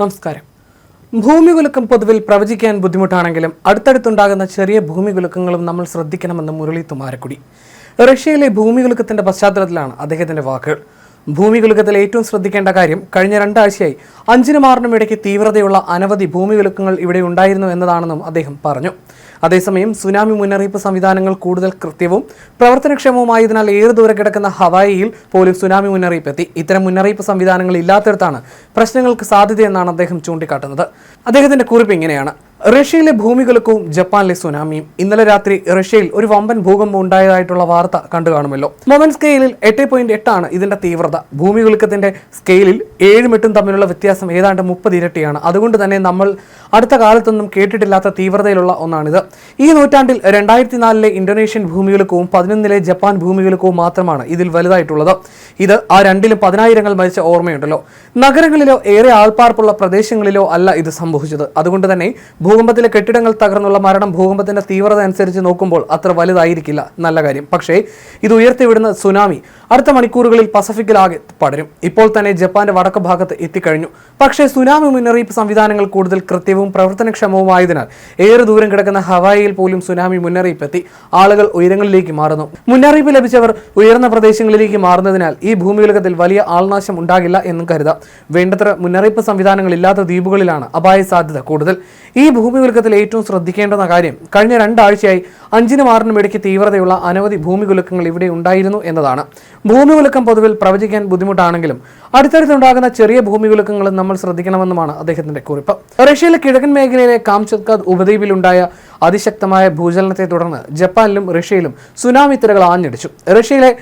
നമസ്കാരം. ഭൂമികുലുക്കം പൊതുവിൽ പ്രവചിക്കാൻ ബുദ്ധിമുട്ടാണെങ്കിലും അടുത്തടുത്തുണ്ടാകുന്ന ചെറിയ ഭൂമികുലുക്കങ്ങളും നമ്മൾ ശ്രദ്ധിക്കണമെന്ന് മുരളി തുമാരക്കുടി റഷ്യയിലെ ഭൂമികുലുക്കത്തിന്റെ പശ്ചാത്തലത്തിലാണ് അദ്ദേഹത്തിന്റെ വാക്കുകൾ. ഭൂമികുലുക്കത്തിൽ ഏറ്റവും ശ്രദ്ധിക്കേണ്ട കാര്യം കഴിഞ്ഞ രണ്ടാഴ്ചയായി അഞ്ചിനും ആറിനും ഇടയ്ക്ക് തീവ്രതയുള്ള അനവധി ഭൂമികുലുക്കങ്ങൾ ഇവിടെ ഉണ്ടായിരുന്നു എന്നതാണെന്നും അദ്ദേഹം പറഞ്ഞു. അതേസമയം സുനാമി മുന്നറിയിപ്പ് സംവിധാനങ്ങൾ കൂടുതൽ കൃത്യവും പ്രവർത്തനക്ഷമവുമായതിനാൽ ഏറെ ദൂരെ കിടക്കുന്ന ഹവായിയിൽ പോലും സുനാമി മുന്നറിയിപ്പ് എത്തി ഇത്തരം മുന്നറിയിപ്പ് സംവിധാനങ്ങൾ ഇല്ലാത്തിടത്താണ് പ്രശ്നങ്ങൾക്ക് സാധ്യതയെന്നാണ് അദ്ദേഹം ചൂണ്ടിക്കാട്ടുന്നത്. അദ്ദേഹത്തിന്റെ കുറിപ്പ് ഇങ്ങനെയാണ്. റഷ്യയിലെ ഭൂമികുലുക്കവും ജപ്പാനിലെ സുനാമിയും ഇന്നലെ രാത്രി റഷ്യയിൽ ഒരു വമ്പൻ ഭൂകമ്പം ഉണ്ടായതായിട്ടുള്ള വാർത്ത കണ്ടു കാണുമല്ലോ മൊമൻ സ്കെയിലിൽ എട്ട് പോയിന്റ് എട്ടാണ് ഇതിന്റെ തീവ്രത. ഭൂമികുലുക്കത്തിന്റെ സ്കെയിലിൽ ഏഴും എട്ടും തമ്മിലുള്ള വ്യത്യാസം ഏതാണ്ട് മുപ്പത് ഇരട്ടിയാണ്. അതുകൊണ്ട് തന്നെ നമ്മൾ അടുത്ത കാലത്തൊന്നും കേട്ടിട്ടില്ലാത്ത തീവ്രതയിലുള്ള ഒന്നാണിത്. ഈ നൂറ്റാണ്ടിൽ രണ്ടായിരത്തി നാലിലെ ഇന്തോനേഷ്യൻ ഭൂമികുലുക്കവും പതിനൊന്നിലെ ജപ്പാൻ ഭൂമികുലുക്കവും മാത്രമാണ് ഇതിൽ വലുതായിട്ടുള്ളത്. ഇത് ആ രണ്ടിലും പതിനായിരങ്ങൾ മരിച്ച ഓർമ്മയുണ്ടല്ലോ. നഗരങ്ങളിലോ ഏറെ ആൾപ്പാർപ്പുള്ള പ്രദേശങ്ങളിലോ അല്ല ഇത് സംഭവിച്ചത്. അതുകൊണ്ട് തന്നെ ഭൂകമ്പത്തിലെ കെട്ടിടങ്ങൾ തകർന്നുള്ള മരണം ഭൂകമ്പത്തിന്റെ തീവ്രത അനുസരിച്ച് നോക്കുമ്പോൾ അത്ര വലുതായിരിക്കില്ല. നല്ല കാര്യം. പക്ഷേ ഇത് ഉയർത്തിവിടുന്ന സുനാമി അടുത്ത മണിക്കൂറുകളിൽ പസഫിക്കിലാകെ പടരും. ഇപ്പോൾ തന്നെ ജപ്പാന്റെ വടക്ക് ഭാഗത്ത് എത്തിക്കഴിഞ്ഞു. പക്ഷേ സുനാമി മുന്നറിയിപ്പ് സംവിധാനങ്ങൾ കൂടുതൽ കൃത്യവും പ്രവർത്തനക്ഷമവുമായതിനാൽ ഏറെ ദൂരം കിടക്കുന്ന പോലും സുനാമി മുന്നറിയിപ്പ് എത്തി ആളുകൾ ഉയരങ്ങളിലേക്ക് മാറുന്നു. മുന്നറിയിപ്പ് ലഭിച്ചവർ ഉയർന്ന പ്രദേശങ്ങളിലേക്ക് മാറുന്നതിനാൽ ഈ ഭൂമിയുലകത്തിൽ വലിയ ആൾനാശം ഉണ്ടാകില്ല എന്നും കരുതാം. വേണ്ടത്ര മുന്നറിയിപ്പ് സംവിധാനങ്ങൾ ഇല്ലാത്ത ദ്വീപുകളിലാണ് അപായ സാധ്യത കൂടുതൽ. ഈ ഭൂമിയുലകത്തിൽ ഏറ്റവും ശ്രദ്ധിക്കേണ്ടുന്ന കാര്യം കഴിഞ്ഞ രണ്ടാഴ്ചയായി അഞ്ചിനും ആറിനും ഇടയ്ക്ക് തീവ്രതയുള്ള അനവധി ഭൂമികുലുക്കങ്ങൾ ഇവിടെ ഉണ്ടായിരുന്നു എന്നതാണ്. ഭൂമികുലുക്കം പൊതുവിൽ പ്രവചിക്കാൻ ബുദ്ധിമുട്ടാണെങ്കിലും അടുത്തടുത്തുണ്ടാകുന്ന ചെറിയ ഭൂമികുലുക്കങ്ങളും നമ്മൾ ശ്രദ്ധിക്കണമെന്നുമാണ് അദ്ദേഹത്തിന്റെ കുറിപ്പ്. റഷ്യയിലെ കിഴക്കൻ മേഖലയിലെ കാംചത്കാദ് ഉപദ്വീപിലുണ്ടായ അതിശക്തമായ ഭൂചലനത്തെ തുടർന്ന് ജപ്പാനിലും റഷ്യയിലും സുനാമി തിരകൾ ആഞ്ഞടിച്ചു. റഷ്യയിലെ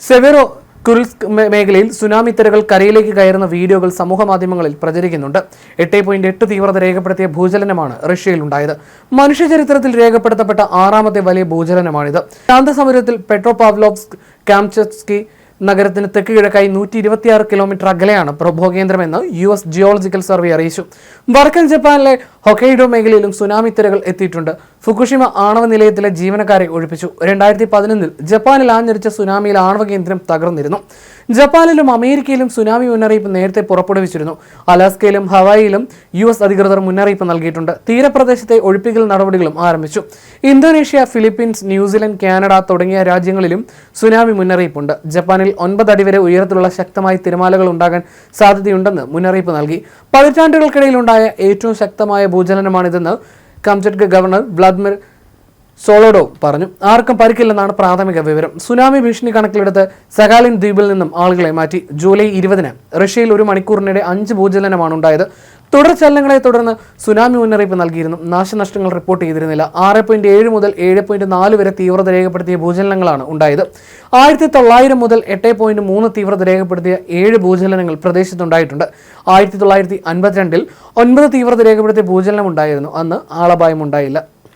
സെവെറോ കുറിൽസ്ക് മേഖലയിൽ സുനാമി തിരകൾ കരയിലേക്ക് കയറുന്ന വീഡിയോകൾ സമൂഹ മാധ്യമങ്ങളിൽ പ്രചരിക്കുന്നുണ്ട്. എട്ട് പോയിന്റ് എട്ട് തീവ്രത രേഖപ്പെടുത്തിയ ഭൂചലനമാണ് റഷ്യയിൽ ഉണ്ടായത് മനുഷ്യചരിത്രത്തിൽ രേഖപ്പെടുത്തപ്പെട്ട ആറാമത്തെ വലിയ ഭൂചലനമാണിത്. ശാന്തസമുദ്രത്തിൽ പെട്രോപാവ്ലോവ്സ്ക് കാംചസ്കി നഗരത്തിന് തെക്ക് കിഴക്കായി നൂറ്റി ഇരുപത്തിയാറ് കിലോമീറ്റർ അകലെയാണ് പ്രഭോകേന്ദ്രമെന്ന് യു എസ് ജിയോളജിക്കൽ സർവേ അറിയിച്ചു. വടക്കൻ ജപ്പാനിലെ ഹൊക്കൈഡോ മേഖലയിലും സുനാമി തിരകൾ എത്തിയിട്ടുണ്ട്. ഫുക്കുഷിമ ആണവ നിലയത്തിലെ ജീവനക്കാരെ ഒഴിപ്പിച്ചു. രണ്ടായിരത്തി പതിനൊന്നിൽ ജപ്പാനിൽ ആഞ്ഞടിച്ച സുനാമിയിൽ ആണവ കേന്ദ്രം തകർന്നിരുന്നു. ജപ്പാനിലും അമേരിക്കയിലും സുനാമി മുന്നറിയിപ്പ് നേരത്തെ പുറപ്പെടുവിച്ചിരുന്നു. അലാസ്കയിലും ഹവായിയിലും യു എസ് അധികൃതർ മുന്നറിയിപ്പ് നൽകിയിട്ടുണ്ട്. തീരപ്രദേശത്തെ ഒഴിപ്പിക്കൽ നടപടികളും ആരംഭിച്ചു. ഇന്തോനേഷ്യ ഫിലിപ്പീൻസ് ന്യൂസിലൻഡ് കാനഡ തുടങ്ങിയ രാജ്യങ്ങളിലും സുനാമി മുന്നറിയിപ്പുണ്ട്. ജപ്പാനിൽ ഒൻപത് അടി വരെ ഉയരത്തിലുള്ള ശക്തമായ തിരമാലകൾ ഉണ്ടാകാൻ സാധ്യതയുണ്ടെന്ന് മുന്നറിയിപ്പ് നൽകി. പതിറ്റാണ്ടുകൾക്കിടയിലുണ്ടായ ഏറ്റവും ശക്തമായ ഭൂചലനമാണിതെന്ന് കംചട്ക ഗവർണർ വ്ളാദിമിർ സോളോഡോ പറഞ്ഞു. ആർക്കും പരിക്കില്ലെന്നാണ് പ്രാഥമിക വിവരം. സുനാമി ഭീഷണി കണക്കിലെടുത്ത് സകാലിൻ ദ്വീപിൽ നിന്നും ആളുകളെ മാറ്റി. ജൂലൈ ഇരുപതിന് റഷ്യയിൽ ഒരു മണിക്കൂറിനിടെ അഞ്ച് ഭൂചലനമാണ് ഉണ്ടായത് തുടർ ചലനങ്ങളെ തുടർന്ന് സുനാമി മുന്നറിയിപ്പ് നൽകിയിരുന്നു. നാശനഷ്ടങ്ങൾ റിപ്പോർട്ട് ചെയ്തിരുന്നില്ല. ആറ് പോയിന്റ് ഏഴ് മുതൽ ഏഴ് പോയിന്റ് നാല് വരെ തീവ്രത രേഖപ്പെടുത്തിയ ഭൂചലനങ്ങളാണ് ഉണ്ടായത്. ആയിരത്തി തൊള്ളായിരം മുതൽ എട്ട് പോയിന്റ് മൂന്ന് തീവ്രത രേഖപ്പെടുത്തിയ ഏഴ് ഭൂചലനങ്ങൾ പ്രദേശത്തുണ്ടായിട്ടുണ്ട്. ആയിരത്തി തൊള്ളായിരത്തി അൻപത്തിരണ്ടിൽ ഒൻപത് തീവ്രത രേഖപ്പെടുത്തിയ ഭൂചലനം ഉണ്ടായിരുന്നു. അന്ന് ആളപായം ഉണ്ടായില്ല